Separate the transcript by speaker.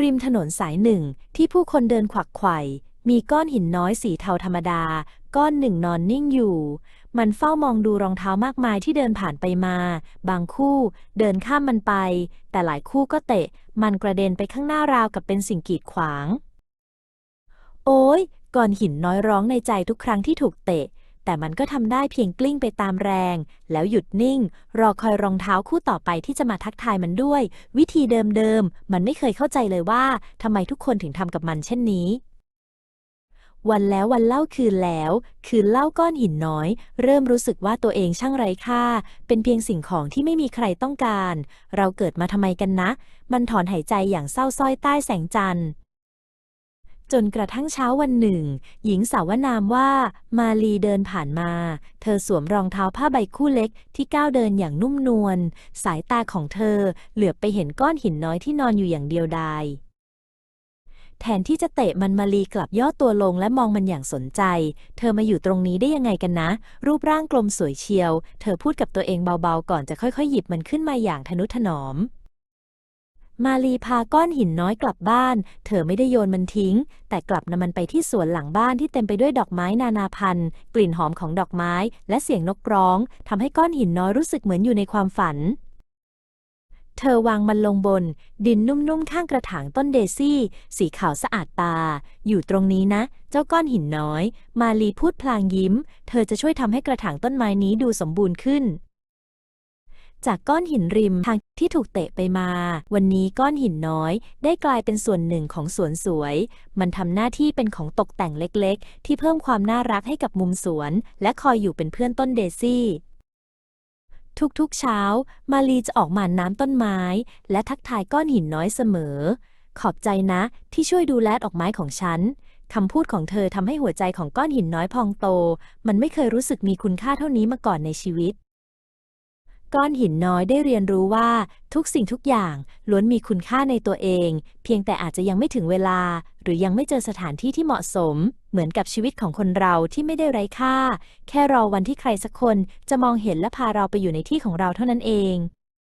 Speaker 1: ริมถนนสายหนึ่งที่ผู้คนเดินขวักไขว่มีก้อนหินน้อยสีเทาธรรมดา ก้อนหนึ่งนอนนิ่งอยู่ มันเฝ้ามองดูรองเท้ามากมายที่เดินผ่านไปมา บางคู่เดินข้ามมันไป แต่หลายคู่ก็เตะ มันกระเด็นไปข้างหน้าราวกับเป็นสิ่งกีดขวาง โอ้ยก้อนหินน้อยร้องในใจทุกครั้งที่ถูกเตะ แต่มันก็ทำได้เพียงกลิ้งไปตามแรง แล้วหยุดนิ่ง รอคอยรองเท้าคู่ต่อไปที่จะมาทักทายมันด้วย วิธีเดิมๆ มันไม่เคยเข้าใจเลยว่าทำไมทุกคนถึงทำกับมันเช่นนี้วันแล้ววันเล่าคืนแล้ว คืนเล่าก้อนหินน้อย เริ่มรู้สึกว่าตัวเองช่างไร้ค่า เป็นเพียงสิ่งของที่ไม่มีใครต้องการ เราเกิดมาทำไมกันนะ มันถอนหายใจอย่างเศร้าส้อยใต้แสงจันทร์ จนกระทั่งเช้าวันหนึ่ง หญิงสาวนามว่ามาลีเดินผ่านมา เธอสวมรองเท้าผ้าใบคู่เล็กที่ก้าวเดินอย่างนุ่มนวล สายตาของเธอเหลือบไปเห็นก้อนหินน้อยที่นอนอยู่อย่างเดียวดายแทนที่จะเตะมันมาลีกลับย่อตัวลงและมองมันอย่างสนใจ เธอมาอยู่ตรงนี้ได้ยังไงกันนะ รูปร่างกลมสวยเชียว เธอพูดกับตัวเองเบาๆ ก่อนจะค่อยๆ หยิบมันขึ้นมาอย่างทนุถนอม มาลีพาก้อนหินน้อยกลับบ้าน เธอไม่ได้โยนมันทิ้ง แต่กลับนำมันไปที่สวนหลังบ้านที่เต็มไปด้วยดอกไม้นานาพันธุ์ กลิ่นหอมของดอกไม้ และเสียงนกร้องทำให้ก้อนหินน้อยรู้สึกเหมือนอยู่ในความฝัน เธอวางมันลงบน ดินนุ่มๆข้างกระถางต้นเดซี่ สีขาวสะอาดตา อยู่ตรงนี้นะ เจ้าก้อนหินน้อย มาลีพูดพลางยิ้ม เธอจะช่วยทำให้กระถางต้นไม้นี้ดูสมบูรณ์ขึ้น จากก้อนหินริมทางที่ถูกเตะไปมา วันนี้ก้อนหินน้อย ได้กลายเป็นส่วนหนึ่งของสวนสวย มันทำหน้าที่เป็นของตกแต่งเล็กๆ ที่เพิ่มความน่ารักให้กับมุมสวน และคอยอยู่เป็นเพื่อนต้นเดซี่ทุกๆเช้า มาลีจะออกมาน้ำต้นไม้ และทักทายก้อนหินน้อยเสมอ ขอบใจนะ ที่ช่วยดูแลดอกไม้ของฉันคำพูดของเธอทำให้หัวใจของก้อนหินน้อยพองโต มันไม่เคยรู้สึกมีคุณค่าเท่านี้มาก่อนในชีวิต ก้อนหินน้อยได้เรียนรู้ว่าทุกสิ่งทุกอย่างล้วนมีคุณค่าในตัวเอง เพียงแต่อาจจะยังไม่ถึงเวลา หรือยังไม่เจอสถานที่ที่เหมาะสม เหมือนกับชีวิตของคนเราที่ไม่ได้ไร้ค่า แค่รอวันที่ใครสักคนจะมองเห็นและพาเราไปอยู่ในที่ของเราเท่านั้นเอง